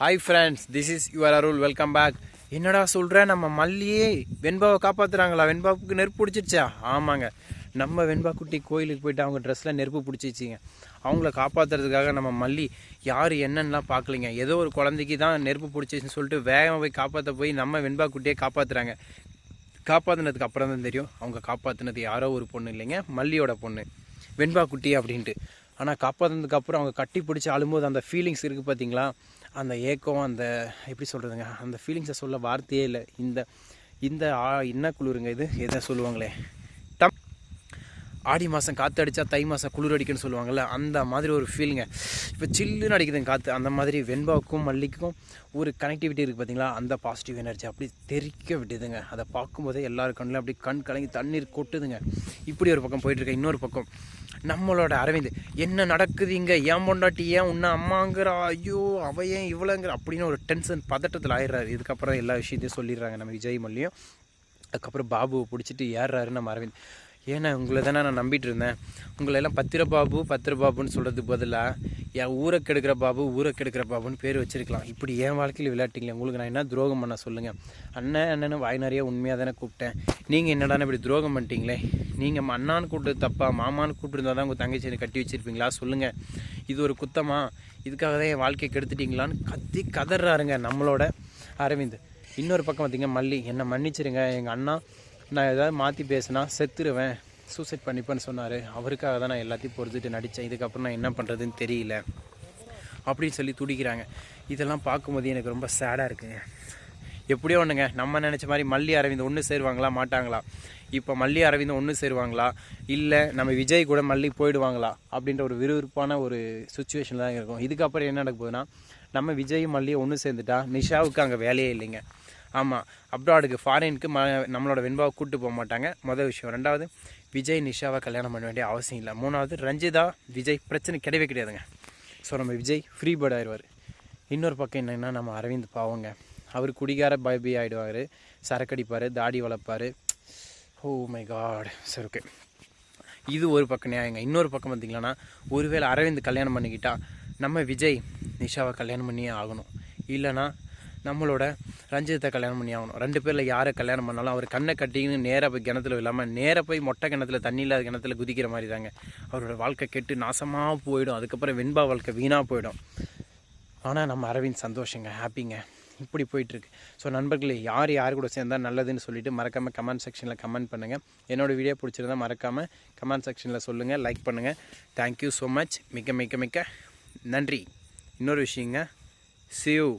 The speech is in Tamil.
Hi friends this is your Arul welcome back என்னடா சொல்கிற நம்ம மல்லியே வெண்பாவை காப்பாற்றுறாங்களா வெண்பாவுக்கு நெருப்பு பிடிச்சிருச்சா? ஆமாங்க. நம்ம வெண்பா குட்டி கோயிலுக்கு போயிட்டு அவங்க ட்ரெஸ்ஸில் நெருப்பு பிடிச்சிச்சிங்க அவங்கள காப்பாற்றுறதுக்காக நம்ம மல்லி யார் என்னன்னெலாம் பார்க்கலிங்க. ஏதோ ஒரு குழந்தைக்கு தான் நெருப்பு பிடிச்சிச்சின்னு சொல்லிட்டு வேகமாக போய் காப்பாற்ற போய் நம்ம வெண்பா குட்டியே காப்பாற்றுறாங்க காப்பாற்றினதுக்கு அப்புறம் தான் தெரியும். அவங்க காப்பாற்றினது யாரோ ஒரு பொண்ணு இல்லைங்க. மல்லியோட பொண்ணு. வெண்பா குட்டி அப்படின்ட்டு. ஆனால் காப்பாற்றினதுக்கப்புறம் அவங்க கட்டி பிடிச்சி அழும்போது அந்த ஃபீலிங்ஸ் இருக்குது பார்த்தீங்களா அந்த ஏக்கம் அந்த எப்படி சொல்கிறதுங்க அந்த ஃபீலிங்ஸை சொல்ல வார்த்தையே இல்லை. இந்த இந்த ஆ- என்ன குளிருங்க இது எதை சொல்லுவாங்களே? ஆடி மாதம் காற்று அடித்தா தை மாதம் குளிர் அடிக்குன்னு சொல்லுவாங்கள்ல அந்த மாதிரி ஒரு ஃபீலுங்க இப்போ சில்லுன்னு அடிக்குதுங்க காற்று அந்த மாதிரி வெண்பாவுக்கும் மல்லிக்கும் ஒரு கனெக்டிவிட்டி இருக்குது பார்த்தீங்களா அந்த பாசிட்டிவ் எனர்ஜி அப்படி தெறிக்க விட்டுதுங்க. அதை பார்க்கும்போதே எல்லாரு கண்ணிலும் அப்படி கண் கலங்கி தண்ணீர் கொட்டுதுங்க. இப்படி ஒரு பக்கம் போயிட்டுருக்க இன்னொரு பக்கம் நம்மளோட அரவிந்த் என்ன நடக்குது இங்கே? ஏன் பொண்டாட்டி? ஏன் உன்ன அம்மாங்கிறா? ஐயோ அவ ஏன் இவ்வளோங்கிற அப்படின்னு ஒரு டென்ஷன் பதட்டத்தில் ஆயிடுறாரு. இதுக்கப்புறம் எல்லா விஷயத்தையும் சொல்லிடுறாங்க நம்ம விஜய் மல்லியும். அதுக்கப்புறம் பாபுவை பிடிச்சிட்டு ஏறுறாரு நம்ம அரவிந்த். ஏன்னா உங்களை தானே நான் நம்பிட்டு இருந்தேன் உங்களை எல்லாம் பத்திர பாபு பத்திர பாபுன்னு சொல்கிறதுக்கு பதிலாக என் ஊரை கெடுக்கிற பாபு ஊரை கெடுக்கிற பாபுன்னு பேர் வச்சிருக்கலாம். இப்படி என் வாழ்க்கையில் விளையாட்டிங்களே உங்களுக்கு நான் என்ன துரோகம் பண்ண சொல்லுங்கள் அண்ணன் அண்ணன்னு வாய் நிறைய உண்மையாக தானே கூப்பிட்டேன். நீங்கள் என்னடான்னு இப்படி துரோகம் பண்ணிட்டீங்களே? நீங்கள் அண்ணான்னு கூப்பிட்டு தப்பா மாமான்னு கூப்பிட்டுருந்தா தான் உங்கள் தங்கச்சியை கட்டி வச்சிருப்பீங்களா? சொல்லுங்கள் இது ஒரு குத்தமா? இதுக்காக தான் என் வாழ்க்கையை கெடுத்துட்டிங்களான்னு கத்தி கதறாருங்க நம்மளோட அரவிந்த். இன்னொரு பக்கம் பார்த்தீங்க மல்லி. என்னை மன்னிச்சிருங்க எங்கள் அண்ணா நான் ஏதாவது மாற்றி பேசினா செத்துருவேன் சூசைட் பண்ணிப்பேன்னு சொன்னார். அவருக்காக தான் நான் எல்லாத்தையும் பொறுத்துட்டு நடித்தேன் இதுக்கப்புறம் நான் என்ன பண்ணுறதுன்னு தெரியல. அப்படின்னு சொல்லி துடிக்கிறாங்க. இதெல்லாம் பார்க்கும்போது எனக்கு ரொம்ப சேடாக இருக்குங்க. எப்படியோ ஒன்றுங்க நம்ம நினச்ச மாதிரி மல்லி அரவிந்த் ஒன்று சேருவாங்களா மாட்டாங்களா? இப்போ மல்லி அரவிந்த் ஒன்று சேருவாங்களா? இல்லை நம்ம விஜய் கூட மல்லி போயிடுவாங்களா? அப்படின்ற ஒரு விறுவிறுப்பான ஒரு சுச்சுவேஷன் தான் இருக்கும். இதுக்கப்புறம் என்ன நடக்க போகுதுன்னா நம்ம விஜய் மல்லியை ஒன்று சேர்ந்துட்டா நிஷாவுக்கு அங்கே வேலையே இல்லைங்க. ஆமாம் அப்ராடுக்கு ஃபாரினுக்கு ம நம்மளோட வெண்பாவை கூப்பிட்டு போக மாட்டாங்க. மொதல் விஷயம். ரெண்டாவது விஜய் நிஷாவை கல்யாணம் பண்ண வேண்டிய அவசியம் இல்லை. மூணாவது ரஞ்சிதா விஜய் பிரச்சனை கிடையவே கிடையாதுங்க. ஸோ நம்ம விஜய் ஃப்ரீ பேர்ட் ஆயிடுவார் இன்னொரு பக்கம் என்னென்னா நம்ம அரவிந்த் பாவங்க. அவர் குடிகார பாபி ஆகிடுவார் சரக்கடிப்பார் தாடி வளர்ப்பார். ஓ மை காட் சரி ஓகே இது ஒரு பக்கம் நியாயங்க. இன்னொரு பக்கம் பார்த்திங்கன்னா ஒருவேளை அரவிந்த் கல்யாணம் பண்ணிக்கிட்டால் நம்ம விஜய் நிஷாவை கல்யாணம் பண்ணியே ஆகணும். இல்லைன்னா நம்மளோட ரஞ்சித்தை கல்யாணம் பண்ணி ஆகணும். ரெண்டு பேரில் யாரை கல்யாணம் பண்ணாலும் அவர் கண்ணை கட்டின்னு நேராக போய் கிணத்துல இல்லாமல் நேராக போய் மொட்டை கிணத்துல தண்ணி இல்லாத கிணத்துல குதிக்கிற மாதிரி தாங்க அவரோட வாழ்க்கை கெட்டு நாசமாக போயிடும். அதுக்கப்புறம் வெண்பா வாழ்க்கை வீணாக போயிடும். ஆனால் நம்ம அரவிந்த் சந்தோஷங்க ஹாப்பிங்க இப்படி போயிட்டுருக்கு. ஸோ நண்பர்களே யார் யார் கூட சேர்ந்தால் நல்லதுன்னு சொல்லிவிட்டு மறக்காமல் கமெண்ட் செக்ஷனில் கமெண்ட் பண்ணுங்கள் என்னோட வீடியோ பிடிச்சிருந்தா மறக்காமல் கமெண்ட் செக்ஷனில் சொல்லுங்கள் லைக் பண்ணுங்கள் தேங்க்யூ ஸோ மச் மிக்க மிக்க மிக்க நன்றி. இன்னொரு விஷயங்க சிவ்